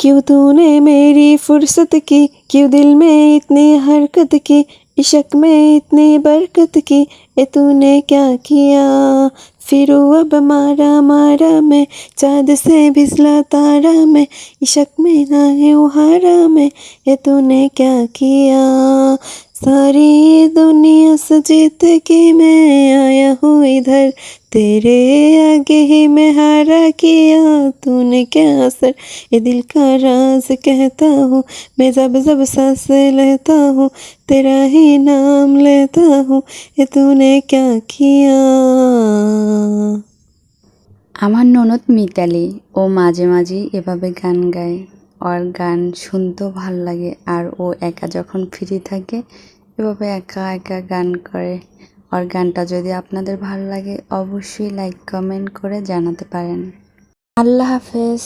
क्यों तूने मेरी फुर्सत की? क्यों दिल में इतनी हरकत की? इशक में इतनी बरकत की? ये तूने क्या किया? फिर अब मारा मारा मैं। चाँद से बिजला तारा मैं। इश्क में ना हूँ हारा मैं। ये तूने क्या किया? सारी ये दुनिया से जीत के मैं आया हूँ इधर तेरे आगे ही मैं हारा किया तूने क्या असर ये दिल का राज कहता हूँ मैं जब जब सांस लेता हूँ तेरा ही नाम लेता हूँ ये तूने क्या किया আমার ননদ মিতালি ও মাঝে মাঝেই এভাবে গান গায় ওর গান শুনতেও ভাল লাগে আর ও একা যখন ফ্রি থাকে এভাবে একা একা গান করে। আর গানটা যদি আপনাদের ভালো লাগে, অবশ্যই লাইক কমেন্ট করে জানাতে পারেন। আল্লাহ হাফেজ।